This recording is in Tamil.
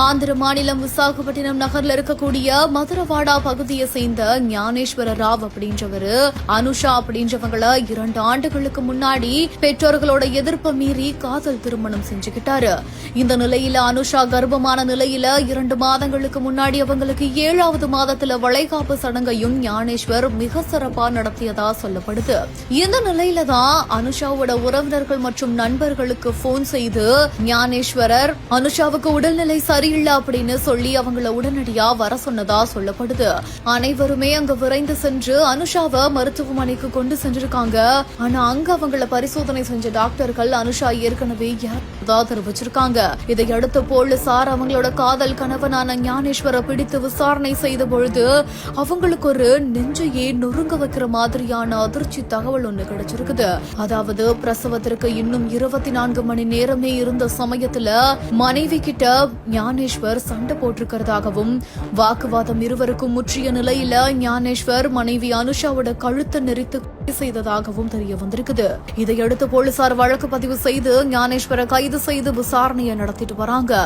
ஆந்திர மாநிலம் விசாகப்பட்டினம் நகர்ல இருக்கக்கூடிய மதுரவாடா பகுதியை சேர்ந்த ஞானேஸ்வர ராவ் அப்படின்றவரு அனுஷா அப்படின்றவங்கள இரண்டு ஆண்டுகளுக்கு முன்னாடி பெற்றோர்களோட எதிர்ப்பை மீறி காதல் திருமணம் செஞ்சுக்கிட்டாரு. இந்த நிலையில அனுஷா கர்ப்பமான நிலையில இரண்டு மாதங்களுக்கு முன்னாடி அவங்களுக்கு ஏழாவது மாதத்துல வளைகாப்பு சடங்கையும் ஞானேஸ்வர் மிக சிறப்பா நடத்தியதா சொல்லப்படுது. இந்த நிலையில தான் அனுஷாவோட உறவினர்கள் மற்றும் நண்பர்களுக்கு போன் செய்து ஞானேஸ்வரர் அனுஷாவுக்கு உடல்நிலை சரி சரியில்லை அப்படின்னு சொல்லி அவங்கள உடனடியா வர சொன்னதா சொல்லப்படுது. அனைவருமே அங்க விரைந்து சென்று அனுஷாவை மருத்துவமனைக்கு கொண்டு சென்றிருக்காங்க. ஆனா அங்க அவங்கள பரிசோதனை செஞ்ச டாக்டர்கள் அனுஷா ஏற்கனவே தெரிவிச்சிருக்காங்க. இதையடுத்து போலீசார் அவங்களோட காதல் கணவனான ஞானேஸ்வரை பிடித்து விசாரணை செய்த பொழுது அவங்களுக்கு ஒரு நெஞ்சையே நொறுங்க வைக்கிற மாதிரியான அதிர்ச்சி தகவல் ஒண்ணு கிடைச்சிருக்குது. அதாவது பிரசவத்திற்கு இன்னும் இருபத்தி நான்கு மணி நேரமே இருந்த சமயத்துல மனைவி கிட்ட ஞானேஸ்வர் சண்டை போட்டிருக்கிறதாகவும் வாக்குவாதம் இருவருக்கும் முற்றிய நிலையில ஞானேஸ்வர் மனைவி அனுஷாவோட கழுத்தை நெறித்து செய்ததாகவும் தெரிய வந்திருக்குது. இதையடுத்து போலீசார் வழக்கு பதிவு செய்து ஞானேஸ்வரை கைது செய்து விசாரணையை நடத்திட்டு வராங்க.